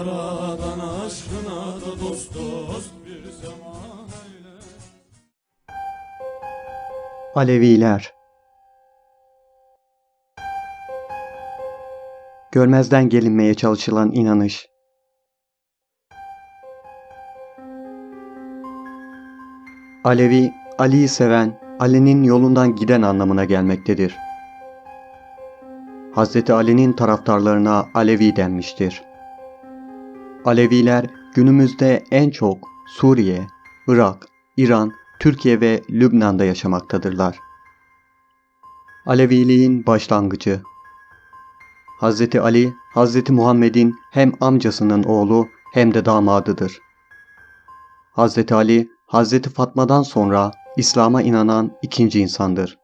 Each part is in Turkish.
Yaradan aşkına da dost dost bir zaman eyle Aleviler Görmezden gelinmeye çalışılan inanış Alevi, Ali'yi seven, Ali'nin yolundan giden anlamına gelmektedir. Hz. Ali'nin taraftarlarına Alevi denmiştir. Aleviler günümüzde en çok Suriye, Irak, İran, Türkiye ve Lübnan'da yaşamaktadırlar. Aleviliğin başlangıcı Hz. Ali, Hz. Muhammed'in hem amcasının oğlu hem de damadıdır. Hz. Ali, Hz. Fatma'dan sonra İslam'a inanan ikinci insandır.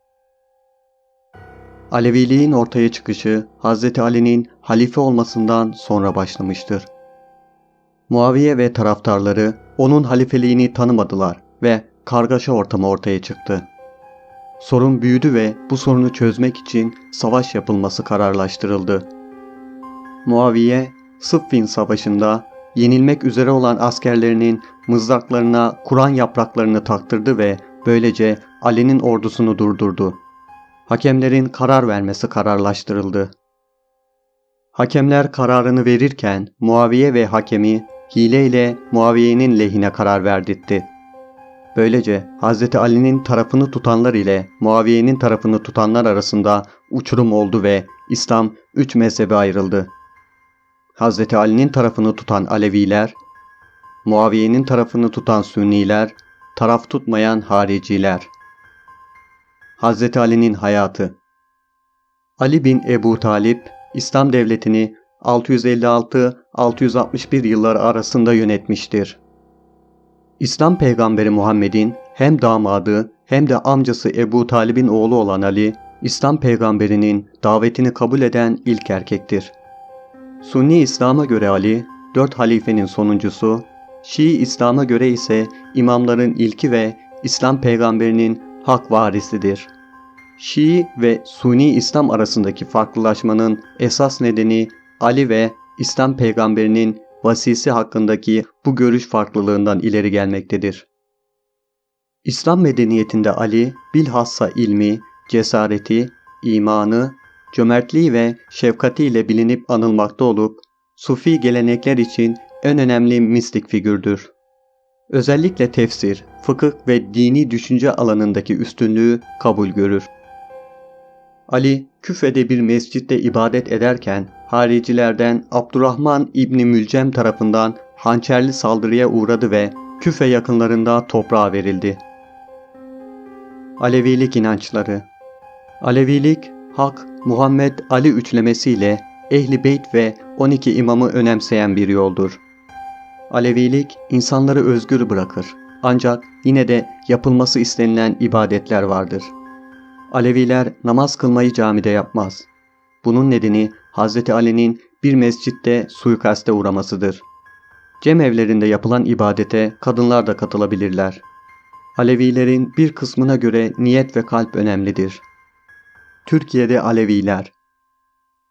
Aleviliğin ortaya çıkışı Hz. Ali'nin halife olmasından sonra başlamıştır. Muaviye ve taraftarları onun halifeliğini tanımadılar ve kargaşa ortamı ortaya çıktı. Sorun büyüdü ve bu sorunu çözmek için savaş yapılması kararlaştırıldı. Muaviye, Sıffin Savaşı'nda yenilmek üzere olan askerlerinin mızraklarına Kur'an yapraklarını taktırdı ve böylece Ali'nin ordusunu durdurdu. Hakemlerin karar vermesi kararlaştırıldı. Hakemler kararını verirken Muaviye ve hakemi hileyle Muaviye'nin lehine karar verdirtti. Böylece Hz. Ali'nin tarafını tutanlar ile Muaviye'nin tarafını tutanlar arasında uçurum oldu ve İslam üç mezhebe ayrıldı. Hz. Ali'nin tarafını tutan Aleviler, Muaviye'nin tarafını tutan Sünniler, taraf tutmayan hariciler. Hz. Ali'nin hayatı Ali bin Ebu Talip, İslam devletini 656-661 yılları arasında yönetmiştir. İslam peygamberi Muhammed'in hem damadı hem de amcası Ebu Talib'in oğlu olan Ali, İslam peygamberinin davetini kabul eden ilk erkektir. Sunni İslam'a göre Ali, dört halifenin sonuncusu, Şii İslam'a göre ise imamların ilki ve İslam peygamberinin hak varisidir. Şii ve Suni İslam arasındaki farklılaşmanın esas nedeni Ali ve İslam peygamberinin vasisi hakkındaki bu görüş farklılığından ileri gelmektedir. İslam medeniyetinde Ali bilhassa ilmi, cesareti, imanı, cömertliği ve şefkatiyle bilinip anılmakta olup Sufi gelenekler için en önemli mistik figürdür. Özellikle tefsir, fıkıh ve dini düşünce alanındaki üstünlüğü kabul görür. Ali, Küfe'de bir mescitte ibadet ederken haricilerden Abdurrahman İbni Mülcem tarafından hançerli saldırıya uğradı ve Küfe yakınlarında toprağa verildi. Alevilik inançları Alevilik, Hak, Muhammed Ali üçlemesiyle Ehli Beyt ve 12 imamı önemseyen bir yoldur. Alevilik insanları özgür bırakır. Ancak yine de yapılması istenilen ibadetler vardır. Aleviler namaz kılmayı camide yapmaz. Bunun nedeni Hz. Ali'nin bir mescitte suikaste uğramasıdır. Cem evlerinde yapılan ibadete kadınlar da katılabilirler. Alevilerin bir kısmına göre niyet ve kalp önemlidir. Türkiye'de Aleviler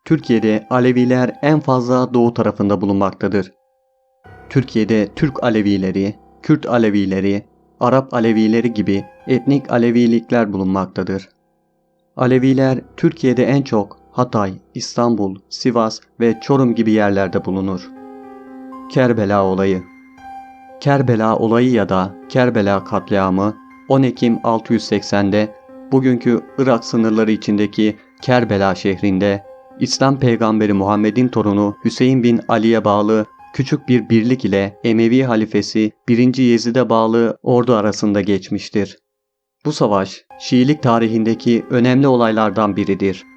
Türkiye'de Aleviler en fazla doğu tarafında bulunmaktadır. Türkiye'de Türk Alevileri, Kürt Alevileri, Arap Alevileri gibi etnik Alevilikler bulunmaktadır. Aleviler Türkiye'de en çok Hatay, İstanbul, Sivas ve Çorum gibi yerlerde bulunur. Kerbela olayı Kerbela olayı ya da Kerbela katliamı 10 Ekim 680'de bugünkü Irak sınırları içindeki Kerbela şehrinde İslam peygamberi Muhammed'in torunu Hüseyin bin Ali'ye bağlı küçük bir birlik ile Emevi halifesi 1. Yezid'e bağlı ordu arasında geçmiştir. Bu savaş Şiilik tarihindeki önemli olaylardan biridir.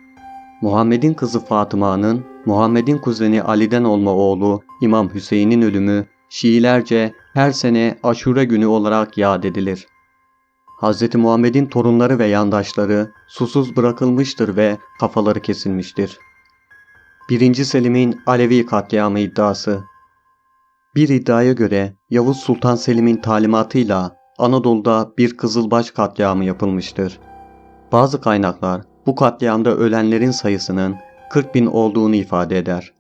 Muhammed'in kızı Fatıma'nın Muhammed'in kuzeni Ali'den olma oğlu İmam Hüseyin'in ölümü Şiilerce her sene Aşure günü olarak yad edilir. Hz. Muhammed'in torunları ve yandaşları susuz bırakılmıştır ve kafaları kesilmiştir. 1. Selim'in Alevi katliamı iddiası Bir iddiaya göre Yavuz Sultan Selim'in talimatıyla Anadolu'da bir Kızılbaş katliamı yapılmıştır. Bazı kaynaklar bu katliamda ölenlerin sayısının 40 bin olduğunu ifade eder.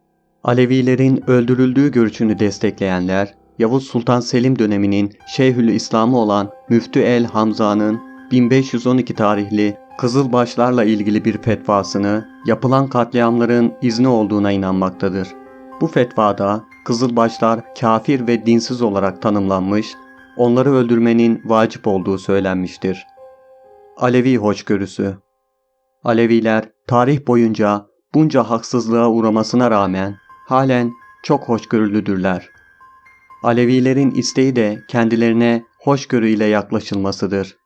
Alevilerin öldürüldüğü görüşünü destekleyenler, Yavuz Sultan Selim döneminin Şeyhül İslamı olan Müftü el Hamza'nın 1512 tarihli Kızılbaşlarla ilgili bir fetvasını yapılan katliamların izni olduğuna inanmaktadır. Bu fetvada Kızılbaşlar kafir ve dinsiz olarak tanımlanmış, onları öldürmenin vacip olduğu söylenmiştir. Alevi hoşgörüsü Aleviler tarih boyunca bunca haksızlığa uğramasına rağmen halen çok hoşgörülüdürler. Alevilerin isteği de kendilerine hoşgörüyle yaklaşılmasıdır.